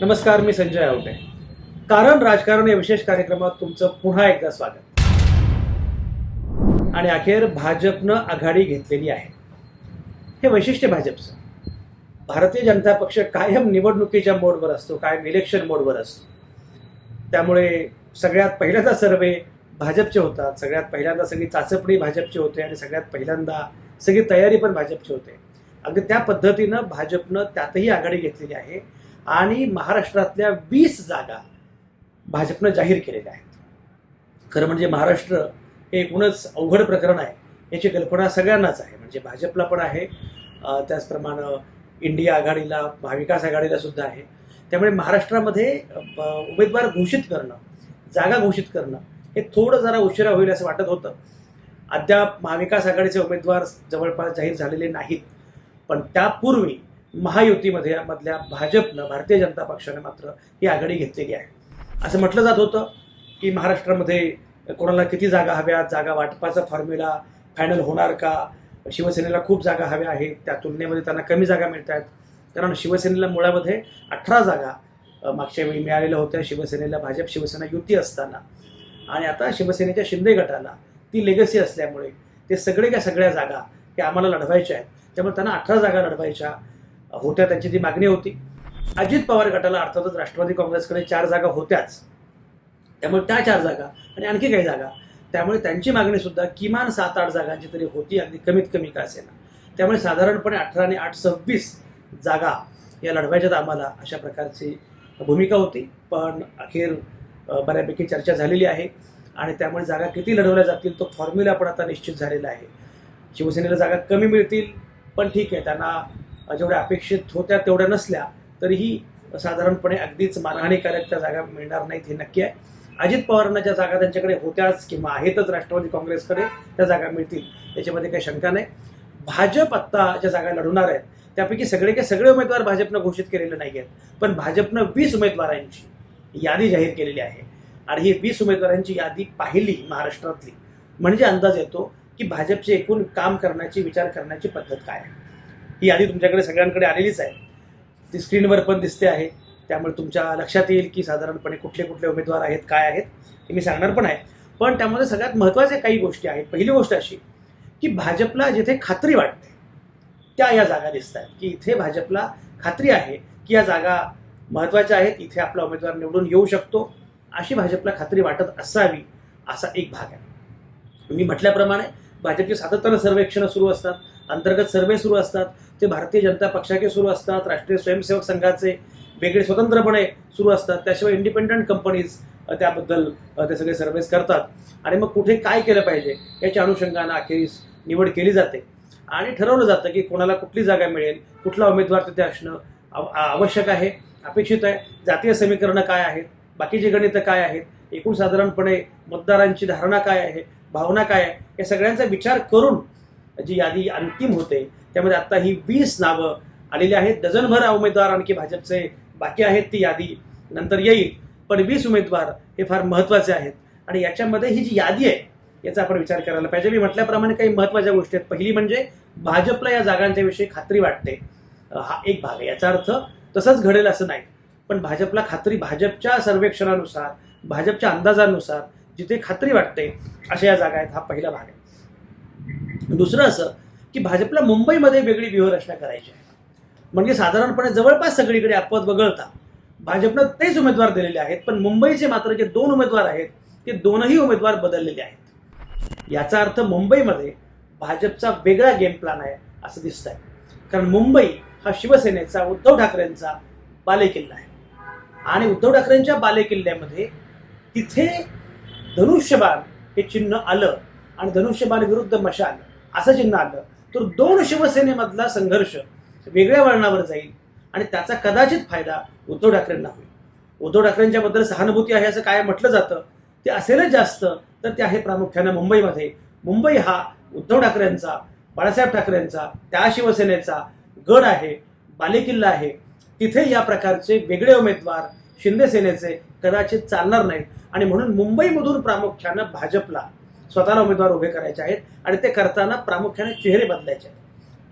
नमस्कार मी संजय आवटे. कारण राजकारण या विशेष कार्यक्रमात तुमचं पुन्हा एकदा स्वागत. आणि अखेर भाजपनं आघाडी घेतलेली आहे. हे वैशिष्ट्य भाजपचं. भारतीय जनता पक्ष कायम निवडणुकीच्या मोडवर असतो कायम इलेक्शन मोडवर असतो. त्यामुळे सगळ्यात पहिल्यांदा सर्वे भाजपचे होतात सगळ्यात पहिल्यांदा सगळी चाचपणी भाजपची होते आणि सगळ्यात पहिल्यांदा सगळी तयारी पण भाजपची होते. अगदी त्या पद्धतीनं भाजपनं त्यातही आघाडी घेतलेली आहे. आणि महाराष्ट्रातल्या वीस जागा भाजपनं जाहीर केलेल्या आहेत. खरं म्हणजे महाराष्ट्र हे एकूणच अवघड प्रकरण आहे याची कल्पना सगळ्यांनाच आहे. म्हणजे भाजपला पण आहे त्याचप्रमाणे इंडिया आघाडीला महाविकास आघाडीला सुद्धा आहे. त्यामुळे महाराष्ट्रामध्ये उमेदवार घोषित करणं जागा घोषित करणं हे थोडं जरा उशिरा होईल असं वाटत होतं. अद्याप महाविकास आघाडीचे उमेदवार जवळपास जाहीर झालेले नाहीत. पण त्यापूर्वी महायुतीमध्ये मधल्या भाजपनं भारतीय जनता पक्षाने मात्र ही आघाडी घेतलेली आहे. असं म्हटलं जात होतं की महाराष्ट्रामध्ये कोणाला किती जागा हव्यात जागा वाटपाचा फॉर्म्युला फायनल होणार का? शिवसेनेला खूप जागा हव्या आहेत त्या तुलनेमध्ये त्यांना कमी जागा मिळत आहेत. कारण शिवसेनेला मुळामध्ये अठरा जागा मागच्या वेळी मिळालेल्या होत्या शिवसेनेला भाजप शिवसेना युती असताना. आणि आता शिवसेनेच्या शिंदे गटाला ती लेगसी असल्यामुळे ते सगळे त्या सगळ्या जागा हे आम्हाला लढवायच्या आहेत. त्यामुळे त्यांना अठरा जागा लढवायच्या होत्या त्यांची ती मागणी होती. अजित पवार गटाला अर्थातच राष्ट्रवादी काँग्रेसकडे चार जागा होत्याच. त्यामुळे त्या चार जागा आणि आणखी काही जागा त्यामुळे त्यांची मागणी सुद्धा किमान सात आठ जागांची तरी होती अगदी कमीत कमी का असेल त्यामुळे साधारणपणे अठरा आणि आठ सव्वीस जागा या लढवायच्यात आम्हाला अशा प्रकारची भूमिका होती. पण अखेर बऱ्यापैकी चर्चा झालेली आहे आणि त्यामुळे जागा किती लढवल्या जातील तो फॉर्म्युला पण आता निश्चित झालेला आहे. शिवसेनेला जागा कमी मिळतील पण ठीक आहे त्यांना जेवढ्या अपेक्षित होत्या तेवढ्या नसल्या तरीही साधारणपणे अगदीच मानहानीकारक त्या जागा मिळणार नाहीत हे नक्की आहे. अजित पवारांना ज्या जागा त्यांच्याकडे होत्याच किंवा आहेतच राष्ट्रवादी काँग्रेसकडे त्या जागा मिळतील. याच्यामध्ये काही शंका नाही. भाजप आत्ता ज्या जागा लढवणार आहेत त्यापैकी सगळे काही सगळे उमेदवार भाजपनं घोषित केलेले नाही आहेत. पण भाजपनं वीस उमेदवारांची यादी जाहीर केलेली आहे. आणि ही वीस उमेदवारांची यादी पाहिली महाराष्ट्रातली. म्हणजे अंदाज येतो की भाजपचे एकूण काम करण्याची विचार करण्याची पद्धत काय आहे? ही यादी तुमच्याकडे सगळ्यांकडे आलेलीच आहे. ती स्क्रीनवर पण दिसते आहे. त्यामुळे तुमच्या लक्षात येईल की साधारणपणे कुठले कुठले उमेदवार आहेत काय आहेत हे मी सांगणार पण आहे. पण त्यामध्ये सगळ्यात महत्त्वाच्या काही गोष्टी आहेत. पहिली गोष्ट अशी की भाजपला जिथे खात्री वाटते त्या या जागा दिसत आहेत. की इथे भाजपला खात्री आहे की या जागा महत्त्वाच्या आहेत इथे आपला उमेदवार निवडून येऊ शकतो. अशी भाजपला खात्री वाटत असावी असा एक भाग आहे. मी म्हटल्याप्रमाणे भाजपची सातत्यानं सर्वेक्षणं सुरू असतात. अंतर्गत सर्वे सुरू असतात ते भारतीय जनता पक्षाचे सुरू असतात राष्ट्रीय स्वयंसेवक संघाचे वेगळे स्वतंत्रपणे सुरू असतात. त्याशिवाय इंडिपेंडंट कंपनीज त्याबद्दल ते सगळे सर्वेस करतात. आणि मग कुठे काय केलं पाहिजे याच्या अनुषंगानं अखेरीस निवड केली जाते. आणि ठरवलं जातं की कोणाला कुठली जागा मिळेल कुठला उमेदवार तिथे असणं आवश्यक आहे अपेक्षित आहे. जातीय समीकरणं काय आहेत बाकीची गणितं काय आहेत एकूण साधारणपणे मतदारांची धारणा काय आहे भावना काय आहे या सगळ्यांचा विचार करून जी यादी अंतिम होते त्यामध्ये आता ही वीस नावं आलेली आहेत. डझनभर उमेदवार आणखी भाजपचे बाकी आहेत ती यादी नंतर येईल. पण वीस उमेदवार हे फार महत्त्वाचे आहेत. आणि याच्यामध्ये ही जी यादी आहे याचा आपण विचार करायला पाहिजे. मी म्हटल्याप्रमाणे काही महत्त्वाच्या गोष्टी आहेत. पहिली म्हणजे भाजपला या जागांच्या विषयी खात्री वाटते. हा एक भाग आहे. याचा अर्थ तसंच घडेल असं नाही. पण भाजपला खात्री भाजपच्या सर्वेक्षणानुसार भाजपच्या अंदाजानुसार जिथे खात्री वाटते अशा या जागा आहेत. हा पहिला भाग आहे. दुसरं असं की भाजपला मुंबईमध्ये वेगळी व्यूहरचना करायची आहे. म्हणजे साधारणपणे जवळपास सगळीकडे अपवाद वगळता भाजपनं तेच उमेदवार दिलेले आहेत पण मुंबईचे मात्र जे दोन उमेदवार आहेत ते दोनही उमेदवार बदललेले आहेत. याचा अर्थ मुंबईमध्ये भाजपचा वेगळा गेम प्लॅन आहे असं दिसत आहे कारण मुंबई हा शिवसेनेचा उद्धव ठाकरेंचा बालेकिल्ला आहे. आणि उद्धव ठाकरेंच्या बालेकिल्ल्यामध्ये तिथे धनुष्यबाण हे चिन्ह आलं आणि धनुष्यबाण विरुद्ध मशाल असं चिन्ह आलं. तर दोन शिवसेनेमधला संघर्ष वेगळ्या वळणावर जाईल आणि त्याचा कदाचित फायदा उद्धव ठाकरेंना होईल. उद्धव ठाकरेंच्या बद्दल सहानुभूती आहे असं काय म्हटलं जातं? ते असेलच जास्त तर ते आहे प्रामुख्यानं मुंबईमध्ये. मुंबई हा उद्धव ठाकरेंचा बाळासाहेब ठाकरेंचा त्या शिवसेनेचा गड आहे बालेकिल्ला आहे. तिथे या प्रकारचे वेगळे उमेदवार शिंदे सेनेचे कदाचित चालणार नाहीत. आणि म्हणून मुंबईमधून प्रामुख्यानं भाजपला स्वतःला उमेदवार उभे करायचे आहेत आणि ते करताना प्रामुख्याने चेहरे बदलायचे आहेत.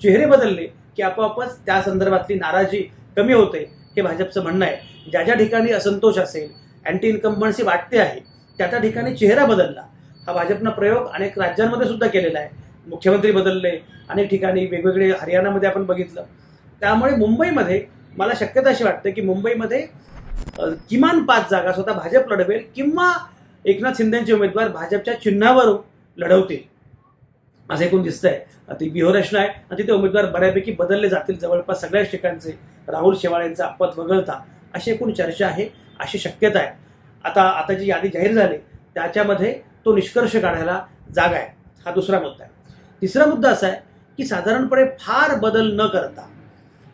चेहरे बदलले की आपोआपच त्या संदर्भातली नाराजी कमी होते हे भाजपचं म्हणणं आहे. ज्या ज्या ठिकाणी असंतोष असेल अँटी इन्कम्बन्सी वाटते आहे त्या त्या ठिकाणी चेहरा बदलला. हा भाजपनं प्रयोग अनेक राज्यांमध्ये सुद्धा केलेला आहे. मुख्यमंत्री बदलले अनेक ठिकाणी वेगवेगळे हरियाणामध्ये आपण बघितलं. त्यामुळे मुंबईमध्ये मला शक्यता अशी वाटते की मुंबईमध्ये किमान पाच जागा स्वतः भाजप लढवेल किंवा एकनाथ शिंदेचे उमेदवार भाजपच्या चिन्हावर लढवतील. असं एकूण दिसतंय. ती व्यूहरचना आहे. आणि तिथे उमेदवार बऱ्यापैकी बदलले जातील. जवळपास सगळ्याच ठिकाणचे राहुल शेवाळे यांचा वगळता अशी एकूण चर्चा आहे अशी शक्यता आहे. आता आता जी यादी जाहीर झाली त्याच्यामध्ये तो निष्कर्ष काढायला जागा आहे. हा दुसरा मुद्दा आहे. तिसरा मुद्दा असा आहे की साधारणपणे फार बदल न करता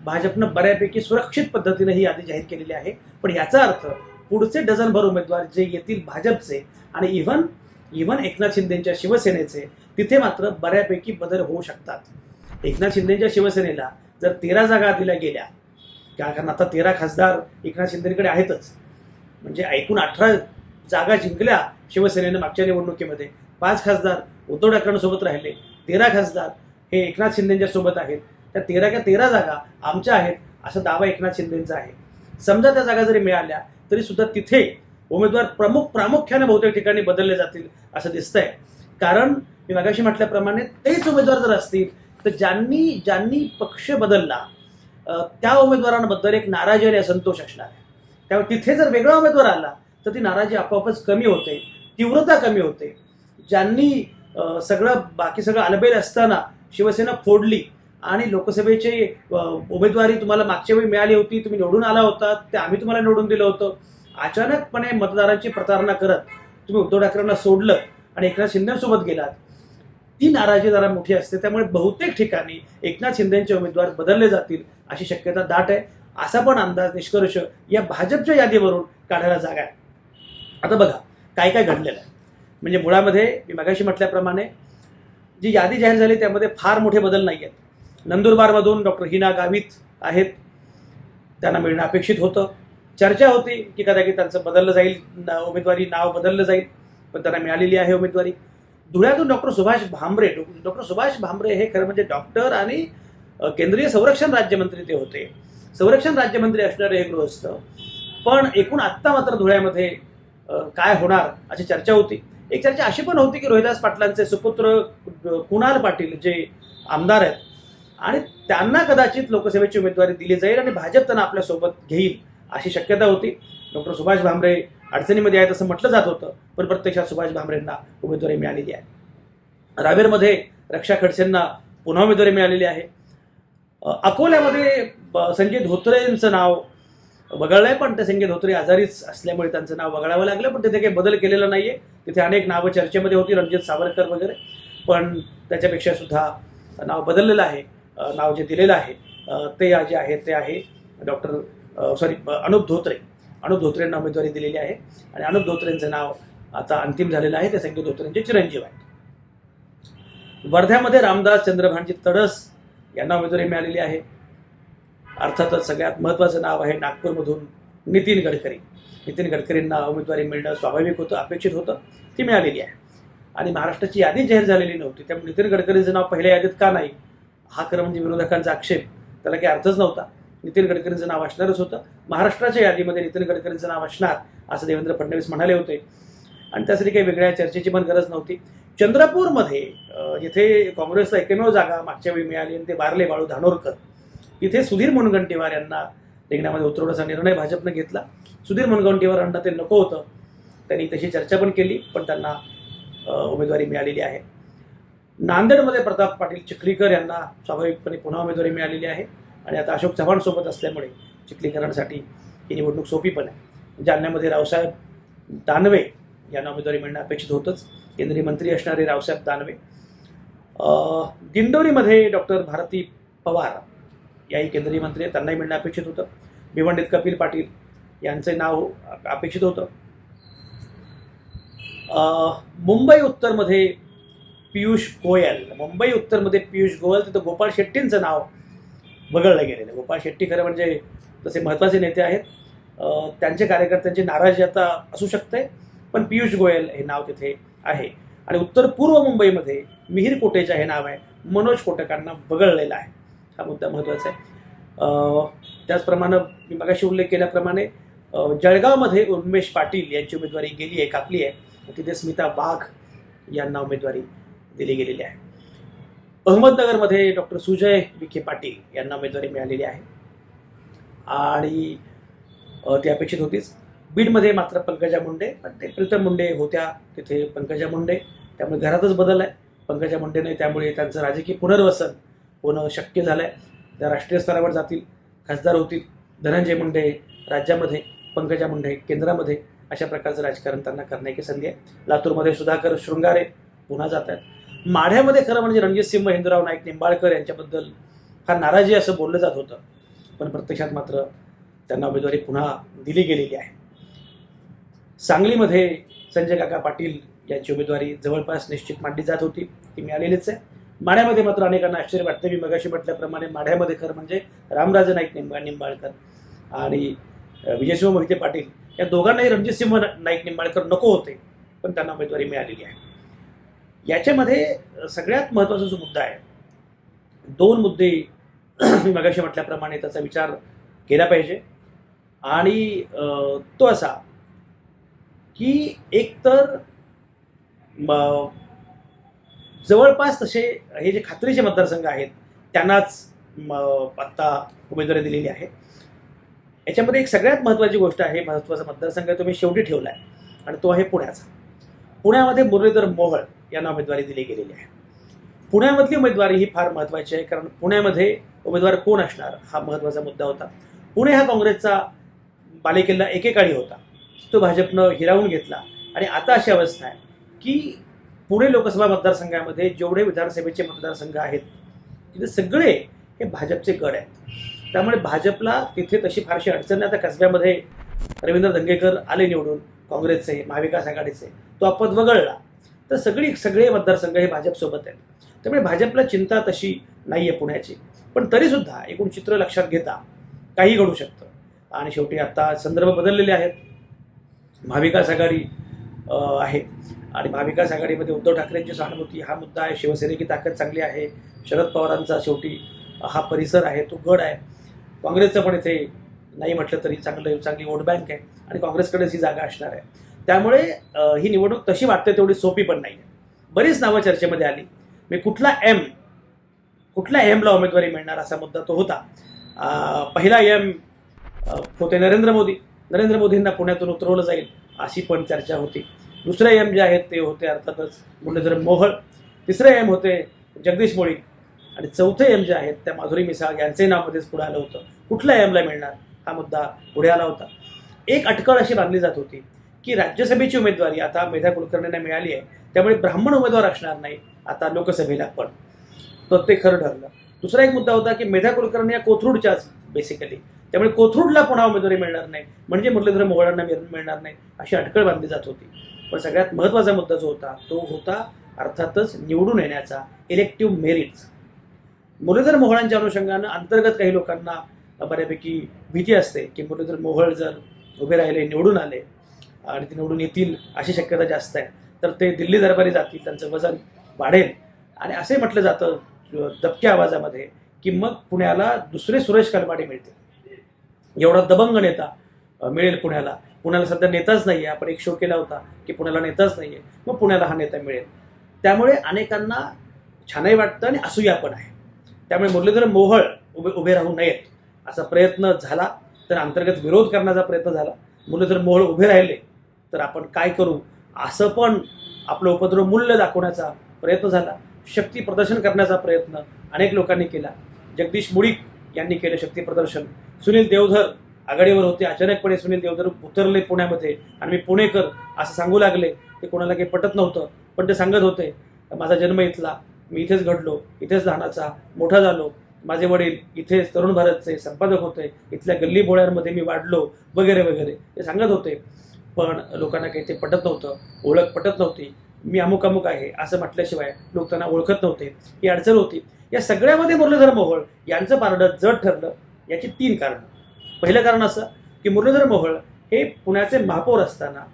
भाजपनं बऱ्यापैकी सुरक्षित पद्धतीने ही यादी जाहीर केलेली आहे. पण याचा अर्थ पुढचे डझनभर उमेदवार जे येतील भाजपचे आणि इव्हन इव्हन एकनाथ शिंदेच्या शिवसेनेचे तिथे मात्र बऱ्यापैकी बदल होऊ शकतात. एकनाथ शिंदेच्या शिवसेनेला जर तेरा जागा दिल्या गेल्या त्या कारण आता तेरा खासदार एकनाथ शिंदेकडे आहेतच. म्हणजे एकूण अठरा जागा जिंकल्या शिवसेनेनं मागच्या निवडणुकीमध्ये. पाच खासदार उद्धव ठाकरेंसोबत राहिले तेरा खासदार हे एकनाथ शिंदेच्या सोबत आहेत. त्या तेरा का तेरा जागा आमच्या आहेत असा दावा एकनाथ शिंदेचा आहे. समजा त्या जागा जरी मिळाल्या तरी सुद्धा तिथे उमेदवार प्रमुख प्रामुख्याने बहुतेक ठिकाणी बदलले जातील असं दिसतंय. कारण मी मागाशी म्हटल्याप्रमाणे तेच उमेदवार जर असतील तर ज्यांनी ज्यांनी पक्ष बदलला त्या उमेदवारांबद्दल एक नाराजी आणि असंतोष असणार आहे. त्यामुळे तिथे जर वेगळा उमेदवार आला तर ती नाराजी आपोआपच कमी होते तीव्रता कमी होते. ज्यांनी सगळं बाकी सगळं अलबेल असताना शिवसेना फोडली आणि लोकसभेचे उमेदवारी तुम्हाला मागच्या वेळी मिळाली होती तुम्ही निवडून आला होता ते आम्ही तुम्हाला निवडून दिलं होतं. अचानकपणे मतदारांची प्रतारणा करत तुम्ही उद्धव ठाकरेंना सोडलं आणि एकनाथ शिंदेसोबत गेलात. ती नाराजी जरा मोठी असते त्यामुळे बहुतेक ठिकाणी एकनाथ शिंदेचे उमेदवार बदलले जातील अशी शक्यता दाट आहे. असा पण अंदाज निष्कर्ष या भाजपच्या यादीवरून काढायला जागा आहे. आता बघा काय काय घडलेलं आहे. म्हणजे मुळामध्ये मी मगाशी म्हटल्याप्रमाणे जी यादी जाहीर झाली त्यामध्ये फार मोठे बदल नाही आहेत नंदुरबारमधून डॉक्टर हिना गावित आहेत. त्यांना मिळणं अपेक्षित होतं. चर्चा होती की कदाचित त्यांचं बदललं जाईल उमेदवारी नाव बदललं जाईल पण त्यांना मिळालेली आहे उमेदवारी. धुळ्यातून डॉक्टर सुभाष भांबरे डॉक्टर सुभाष भांबरे हे खरं म्हणजे डॉक्टर आणि केंद्रीय संरक्षण राज्यमंत्री ते होते. संरक्षण राज्यमंत्री असणारे हे गृहस्थ. पण एकूण आत्ता मात्र धुळ्यामध्ये काय होणार अशी चर्चा होती. एक चर्चा अशी पण होती की रोहिदास पाटलांचे सुपुत्र कुणाल पाटील जे आमदार आहेत आणि त्यांना कदाचित लोकसभेची उमेदवारी दिली जाईल आणि भाजप त्यांना आपल्यासोबत घेईल अशी शक्यता होती. डॉक्टर सुभाष भामरे अडचणीमध्ये आहेत असं म्हटलं जात होतं पण प्रत्यक्षात सुभाष भामरेंना उमेदवारी मिळालेली आहे. रावेरमध्ये रक्षा खडसेंना पुन्हा उमेदवारी मिळालेली आहे. अकोल्यामध्ये ब- संजय धोत्रेंचं नाव वगळलंय पण ते संजय धोत्रे आजारीच असल्यामुळे त्यांचं नाव वगळावं लागलं पण तिथे काही बदल केलेला नाहीये. तिथे अनेक नावं चर्चेमध्ये होती रणजित सावरकर वगैरे पण त्याच्यापेक्षा सुद्धा नाव बदललेलं आहे. नाव जे दिलेलं आहे ते जे आहे ते आहे डॉक्टर सॉरी अनुप धोत्रे. अनुप धोत्रेंना उमेदवारी दिलेली आहे आणि अनुप धोत्रेंचं नाव आता अंतिम झालेलं आहे. ते संजय धोत्रेंचे चिरंजीव आहेत. वर्ध्यामध्ये रामदास चंद्रभानजी तडस यांना उमेदवारी मिळालेली आहे. अर्थातच सगळ्यात महत्त्वाचं नाव आहे नागपूरमधून नितीन गडकरी. नितीन गडकरींना उमेदवारी मिळणं स्वाभाविक होतं अपेक्षित होतं. ती मिळालेली आहे. आणि महाराष्ट्राची यादी जाहीर झालेली नव्हती. त्यामुळे नितीन गडकरींचं नाव पहिल्या यादीत का नाही हा खरं म्हणजे विरोधकांचा आक्षेप. त्याला काही अर्थच नव्हता. नितीन गडकरींचं नाव असणारच होतं. महाराष्ट्राच्या यादीमध्ये नितीन गडकरींचं नाव असणार असं देवेंद्र फडणवीस म्हणाले होते. आणि त्यासाठी काही वेगळ्या चर्चेची पण गरज नव्हती. चंद्रपूरमध्ये जिथे काँग्रेसला एकमेव जागा मागच्या वेळी मिळाली आणि ते बारले बाळू धानोरकर तिथे सुधीर मुनगंटीवार यांना रिंगणामध्ये उतरवण्याचा निर्णय भाजपनं घेतला. सुधीर मुनगंटीवारांना ते नको होतं. त्यांनी तशी चर्चा पण केली पण त्यांना उमेदवारी मिळालेली आहे. नांदेडमध्ये प्रताप पाटील चिखलीकर यांना स्वाभाविकपणे पुन्हा उमेदवारी मिळालेली आहे. आणि आता अशोक चव्हाण सोबत असल्यामुळे चिखलीकरांसाठी ही निवडणूक सोपी पण आहे. जालन्यामध्ये रावसाहेब दानवे यांना उमेदवारी मिळणं अपेक्षित होतंच. केंद्रीय मंत्री असणारे रावसाहेब दानवे. दिंडोरीमध्ये डॉक्टर भारती पवार याही केंद्रीय मंत्री आहेत. त्यांनाही मिळणं अपेक्षित होतं. भिवंडीत कपिल पाटील यांचे नाव अपेक्षित होतं. मुंबई उत्तरमध्ये पियुष गोयल. मुंबई उत्तरमध्ये पियुष गोयल तिथं गोपाळ शेट्टींचं नाव वगळलं गेलेलं गोपाळ शेट्टी खरं म्हणजे तसे महत्त्वाचे नेते आहेत. त्यांचे कार्यकर्त्यांची नाराजी आता असू शकते पण पियुष गोयल हे नाव तिथे आहे. आणि उत्तर पूर्व मुंबईमध्ये मिहीर कोटेचा हे नाव आहे. मनोज कोटकांना वगळलेलं आहे. हा मुद्दा महत्त्वाचा आहे. त्याचप्रमाणे मी मगाशी उल्लेख केल्याप्रमाणे जळगावमध्ये उन्मेष पाटील यांची उमेदवारी गेली आहे कापली आहे. तिथे स्मिता वाघ यांना उमेदवारी दिली गेलेली आहे. अहमदनगरमध्ये डॉक्टर सुजय विखे पाटील यांना उमेदवारी मिळालेली आहे. आणि ती अपेक्षित होतीच. बीडमध्ये मात्र पंकजा मुंडे पण ते प्रीतम मुंडे होत्या तिथे पंकजा मुंडे. त्यामुळे घरातच बदल आहे. पंकजा मुंडेने त्यामुळे त्यांचं राजकीय पुनर्वसन होणं शक्य झालं आहे त्या राष्ट्रीय स्तरावर जातील खासदार होतील धनंजय मुंडे राज्यामध्ये पंकजा मुंडे केंद्रामध्ये अशा प्रकारचं राजकारण त्यांना करण्याची संधी आहे. लातूरमध्ये सुधाकर शृंगारे पुन्हा जात आहेत. माढ्यामध्ये खरं म्हणजे रणजितसिंह हिंदूराव नाईक निंबाळकर यांच्याबद्दल फार नाराजी असं बोललं जात होतं. पण प्रत्यक्षात मात्र त्यांना उमेदवारी पुन्हा दिली गेलेली आहे. सांगलीमध्ये संजय काका पाटील यांची उमेदवारी जवळपास निश्चित मांडली जात होती. ती मिळालेलीच आहे. माढ्यामध्ये मात्र अनेकांना आश्चर्य वाटते मी मगाशी म्हटल्याप्रमाणे माढ्यामध्ये खरं म्हणजे रामराजे नाईक निंबा निंबाळकर आणि विजयसिंह मोहिते पाटील या दोघांनाही रणजितसिंह नाईक निंबाळकर नको होते. पण त्यांना उमेदवारी मिळालेली आहे. याच्यामध्ये सगळ्यात महत्त्वाचा जो मुद्दा आहे दोन मुद्दे मी मगाशी म्हटल्याप्रमाणे त्याचा विचार केला पाहिजे. आणि तो असा की एकतर जवळपास तसे हे जे खात्रीचे मतदारसंघ आहेत त्यांनाच आत्ता उमेदवारी दिलेली आहे. याच्यामध्ये एक सगळ्यात महत्त्वाची गोष्ट आहे महत्त्वाचा मतदारसंघ तुम्ही शेवटी ठेवला आहे आणि तो आहे पुण्याचा. पुण्यामध्ये मुरलीधर मोहळ यांना उमेदवारी दिली गेलेली आहे. पुण्यामधली उमेदवारी ही फार महत्त्वाची आहे कारण पुण्यामध्ये उमेदवार कोण असणार हा महत्त्वाचा मुद्दा होता. पुणे हा काँग्रेसचा बालेकिल्ला एकेकाळी होता. तो भाजपनं हिरावून घेतला. आणि आता अशी अवस्था आहे की पुणे लोकसभा मतदारसंघामध्ये जेवढे विधानसभेचे मतदारसंघ आहेत तिथे सगळे हे भाजपचे गड आहेत. त्यामुळे भाजपला तिथे तशी फारशी अडचण नाही. आता कसब्यामध्ये रवींद्र दंगेकर आले निवडून काँग्रेसचे महाविकास आघाडीचे. तो अपद वगळला. तर सगळी सगळे मतदारसंघ हे भाजपसोबत आहेत. त्यामुळे भाजपला चिंता तशी नाही आहे पुण्याची. पण तरीसुद्धा एकूण चित्र लक्षात घेता काही घडू शकतं. आणि शेवटी आता संदर्भ बदललेले आहेत. महाविकास आघाडी आहे. आणि महाविकास आघाडीमध्ये उद्धव ठाकरेंची सहानुभूती हा मुद्दा आहे. शिवसेनेची ताकद चांगली आहे. शरद पवारांचा शेवटी हा परिसर आहे तो गड आहे. काँग्रेसचं पण इथे नाही म्हटलं तरी चांगलं चांगली वोट बँक आहे. आणि काँग्रेसकडेच ही जागा असणार आहे. त्यामुळे ही निवडणूक तशी वाटते तेवढी सोपी पण नाही आहे बरीच नावं चर्चेमध्ये आली. मी कुठला एम कुठल्या एमला उमेदवारी मिळणार असा मुद्दा तो होता. पहिला एम होते नरेंद्र मोदी. नरेंद्र मोदींना पुण्यातून उतरवलं जाईल अशी पण चर्चा होती. दुसरे एम जे आहेत ते होते अर्थातच मुरलीधर मोहळ. तिसरे एम होते जगदीश मुळीक. आणि चौथे एम जे आहेत त्या माधुरी मिसाळ यांचे नावमध्येच पुढे आलं होतं. कुठल्या एमला मिळणार हा मुद्दा पुढे आला होता. एक अटकळ अशी बांधली जात होती. की राज्यसभेची उमेदवारी आता मेधा कुलकर्णींना मिळाली आहे. त्यामुळे ब्राह्मण उमेदवार असणार नाही आता लोकसभेला पण. तर ते खरं ठरलं. दुसरा एक मुद्दा होता की मेधा कुलकर्णी या कोथरूडच्याच बेसिकली त्यामुळे कोथरूडला पुन्हा उमेदवारी मिळणार नाही. म्हणजे मुरलीधर मोहोळांना मिळणार नाही. अशी अटकळ बांधली जात होती. पण सगळ्यात महत्त्वाचा मुद्दा जो होता तो होता अर्थातच निवडून येण्याचा इलेक्टिव्ह मेरिट्स मुरलीधर मोहोळांच्या अनुषंगानं अंतर्गत काही लोकांना बऱ्यापैकी भीती असते की मुरलीधर मोहोळ जर उभे राहिले निवडून आले आणि ते निवडून येतील अशी शक्यता जास्त आहे. तर ते दिल्ली दरबारी जातील त्यांचं वजन वाढेल. आणि असे म्हटलं जातं दबक्या आवाजामध्ये की मग पुण्याला दुसरे सुरेश कलमाडे मिळतील. एवढा दबंग नेता मिळेल पुण्याला. पुण्याला सध्या नेताच नाही आहे आपण एक शो केला होता की पुण्याला नेताच नाही आहे मग पुण्याला हा नेता मिळेल. त्यामुळे अनेकांना छानही वाटतं आणि असूया पण आहे. त्यामुळे मुरलीधर मोहळ उभे उभे राहू नयेत असा प्रयत्न झाला. तर अंतर्गत विरोध करण्याचा प्रयत्न झाला. मुरलीधर मोहळ उभे राहिले. तर आपण काय करू? असं पण आपलं उपद्रव मूल्य दाखवण्याचा प्रयत्न झाला. शक्ती प्रदर्शन करण्याचा प्रयत्न अनेक लोकांनी केला. जगदीश मुळीक यांनी केलं शक्ती प्रदर्शन. सुनील देवधर आघाडीवर होते. अचानकपणे सुनील देवधर उतरले पुण्यामध्ये आणि मी पुणेकर असं सांगू लागले. ते कोणाला काही पटत नव्हतं पण ते सांगत होते माझा जन्म इथला. मी इथेच घडलो. इथेच लहानाचा मोठा झालो. माझे वडील इथेच तरुण भारतचे संपादक होते. इथल्या गल्ली बोळ्यांमध्ये मी वाढलो. वगैरे वगैरे. ते सांगत होते. पण लोकांना काही ते पटत नव्हतं ओळख पटत नव्हती. मी अमुक अमुक आहे असं म्हटल्याशिवाय लोक त्यांना ओळखत नव्हते. ही अडचण होती. या सगळ्यामध्ये मुरलीधर मोहोळ यांचं पारडं जड ठरलं याची तीन कारणं. पहिलं कारण असं की मुरलीधर मोहोळ हे पुण्याचे महापौर असताना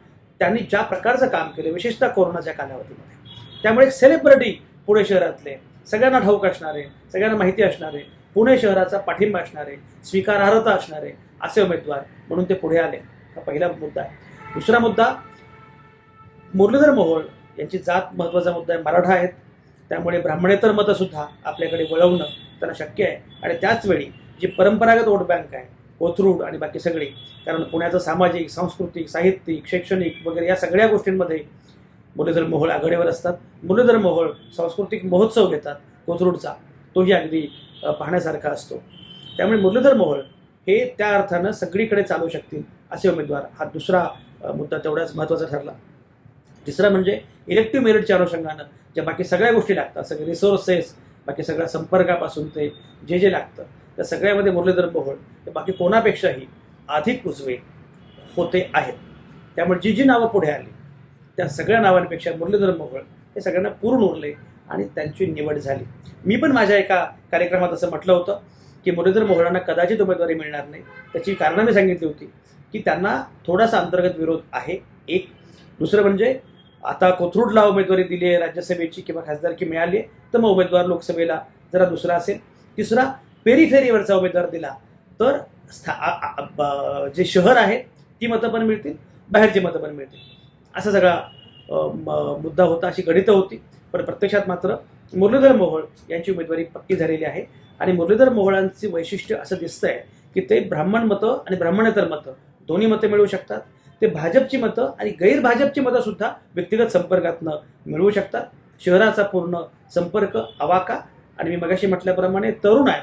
त्यांनी ज्या प्रकारचं काम केलं विशेषतः कोरोनाच्या कालावधीमध्ये त्यामुळे सेलिब्रिटी पुणे शहरातले सगळ्यांना ठाऊक असणारे सगळ्यांना माहिती असणारे पुणे शहराचा पाठिंबा असणारे स्वीकारार्हता असणारे असे उमेदवार म्हणून ते पुढे आले. हा पहिला मुद्दा आहे. दुसरा मुद्दा मुरलीधर मोहोळ यांची जात महत्त्वाचा मुद्दा आहे. मराठा आहेत. त्यामुळे ब्राह्मणेतर मतं सुद्धा आपल्याकडे वळवणं त्यांना शक्य आहे. आणि त्याचवेळी जी परंपरागत वोट बँक आहे कोथरूड आणि बाकी सगळी कारण पुण्याचं सामाजिक सांस्कृतिक साहित्यिक शैक्षणिक वगैरे या सगळ्या गोष्टींमध्ये मुरलीधर मोहोळ आघाडीवर असतात. मुरलीधर मोहोळ सांस्कृतिक महोत्सव घेतात. कोथरूडचा तोही अगदी पाहण्यासारखा असतो. त्यामुळे मुरलीधर मोहोळ हे त्या अर्थानं सगळीकडे चालू शकतील असे उमेदवार हा दुसरा मुद्दा तेवढाच महत्त्वाचा ठरला. तिसरा म्हणजे इलेक्टिव्ह मेरिटच्या अनुषंगानं ज्या बाकी सगळ्या गोष्टी लागतात सगळे रिसोर्सेस बाकी सगळ्या संपर्कापासून ते जे जे लागतं त्या सगळ्यामध्ये मुरलीधर मोहोळ ते बाकी कोणापेक्षाही अधिक उजवे होते आहेत. त्यामुळे जी जी नावं पुढे आली त्या सगळ्या नावांपेक्षा मुरलीधर मोहोळ हे सगळ्यांना पूर्ण उरले आणि त्यांची निवड झाली. मी पण माझ्या एका कार्यक्रमात असं म्हटलं होतं की मुरलीधर मोहोळांना कदाचित उमेदवारी मिळणार नाही त्याची कारणं मी सांगितली होती. की त्यांना थोडासा अंतर्गत विरोध आहे एक. दुसरं म्हणजे आता कोथरूडला उमेदवारी दिली आहे राज्यसभेची किंवा खासदारकी मिळाली आहे तर मग उमेदवार लोकसभेला जरा दुसरा असेल. तिसरा पेरीफेरीवरचा उमेदवार दिला तर स्था आ- आ- जे शहर आहे ती मतं पण मिळतील बाहेरची मतं पण मिळतील. असा सगळा मुद्दा होता अशी गणितं होती. पण प्रत्यक्षात मात्र मुरलीधर मोहोळ यांची उमेदवारी पक्की झालेली आहे आणि मुरलीधर मोहोळांचे वैशिष्ट्य असं दिसतंय की ते ब्राह्मण मतं आणि ब्राह्मणेतर मतं दोन्ही मतं मिळवू शकतात. ते भाजपची मतं आणि गैरभाजपची मतं सुद्धा व्यक्तिगत संपर्कातनं मिळवू शकतात. शहराचा पूर्ण संपर्क अवाका आणि मी मगाशी म्हटल्याप्रमाणे तरुण आहेत.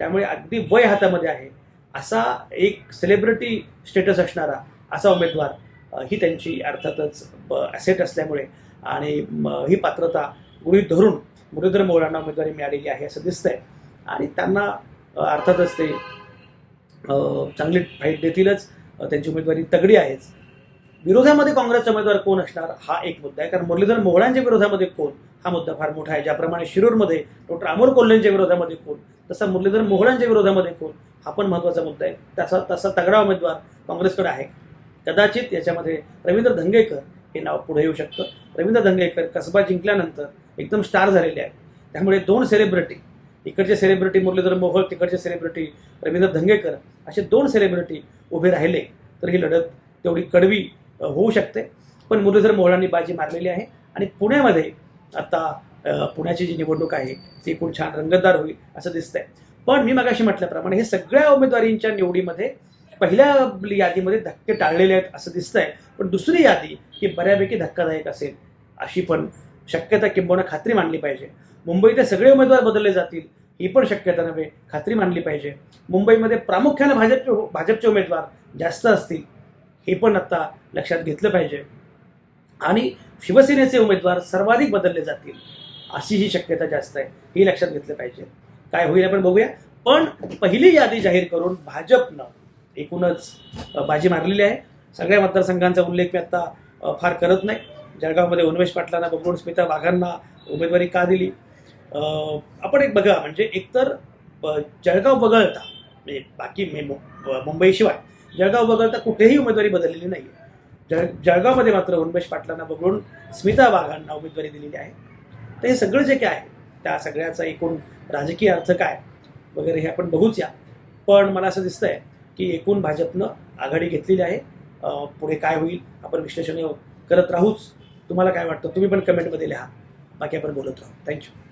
त्यामुळे अगदी वय हातामध्ये आहे. असा एक सेलिब्रिटी स्टेटस असणारा असा उमेदवार ही त्यांची अर्थातच ॲसेट असल्यामुळे आणि ही पात्रता गृहित धरून मुरलीधर मोहोळांना उमेदवारी मिळालेली आहे असं दिसतंय. आणि त्यांना अर्थातच ते चांगली फाईट देतीलच. त्यांची उमेदवारी तगडी आहेच. विरोधामध्ये काँग्रेसचा उमेदवार कोण असणार? हा एक मुद्दा आहे. कारण मुरलीधर मोहळ्यांच्या विरोधामध्ये कोण? हा मुद्दा फार मोठा आहे. ज्याप्रमाणे शिरूरमध्ये डॉक्टर अमोल कोल्हेंच्या विरोधामध्ये कोण? तसा मुरलीधर मोहळ्यांच्या विरोधामध्ये कोण? हा पण महत्त्वाचा मुद्दा आहे. तसा तसा तगडा उमेदवार काँग्रेसकडे आहे. कदाचित याच्यामध्ये रवींद्र धंगेकर हे नाव पुढे येऊ शकतं. रवींद्र धंगेकर कसबा जिंकल्यानंतर एकदम स्टार झालेले आहेत. त्यामुळे दोन सेलिब्रिटी इकडचे सेलिब्रिटी मुरलीधर मोहोळ तिकडचे सेलिब्रिटी रवींद्र धंगेकर असे दोन सेलिब्रिटी उभे राहिले तर ही लढत तेवढी कडवी होऊ शकते. पण मुरलीधर मोहोळांनी बाजी मारलेली आहे आणि पुण्यामध्ये आता पुण्याची जी निवडणूक आहे ती खूप छान रंगतदार होईल असं दिसतंय. पण मी मगाशी म्हटल्याप्रमाणे हे सगळ्या उमेदवारींच्या निवडीमध्ये पहिल्या यादीमध्ये धक्के टाळलेले आहेत असं दिसतंय. पण दुसरी यादी ही बऱ्यापैकी धक्कादायक असेल अशी पण शक्यता किंबहुना खात्री मानली पाहिजे. मुंबईतले सगळे उमेदवार बदलले जातील ही पण शक्यता नव्हे खात्री मानली पाहिजे. मुंबईमध्ये प्रामुख्याने भाजपचे भाजपचे उमेदवार जास्त असतील हे पण आत्ता लक्षात घेतलं पाहिजे. आणि शिवसेनेचे उमेदवार सर्वाधिक बदलले जातील अशी ही शक्यता जास्त आहे ही लक्षात घेतलं पाहिजे. काय होईल आपण बघूया. पण पहिली यादी जाहीर करून भाजपनं एकूणच बाजी मारलेली आहे. सगळ्या मतदारसंघांचा उल्लेख मी आत्ता फार करत नाही. जळगावमध्ये उन्मेश पाटलांना बघून स्मिता वाघांना उमेदवारी का दिली? आपण एक बघा म्हणजे एकतर जळगाव वगळता म्हणजे बाकी मे- मु- मुंबईशिवाय जळगाव वगळता कुठेही उमेदवारी बदललेली नाही जळ जळगावमध्ये मात्र उन्मेश पाटलांना बघून स्मिता वाघांना उमेदवारी दिलेली आहे. तर हे सगळं जे काय आहे त्या सगळ्याचा एकूण राजकीय अर्थ काय वगैरे हे आपण बघूच या. पण मला असं दिसतंय की एकूण भाजपनं आघाडी घेतलेली आहे. पुढे काय होईल आपण विश्लेषण करत राहूच. तुम्हाला काय वाटतं? तुम्ही पण कमेंटमध्ये लिहा. बाकी आपण बोलत राहू. थँक्यू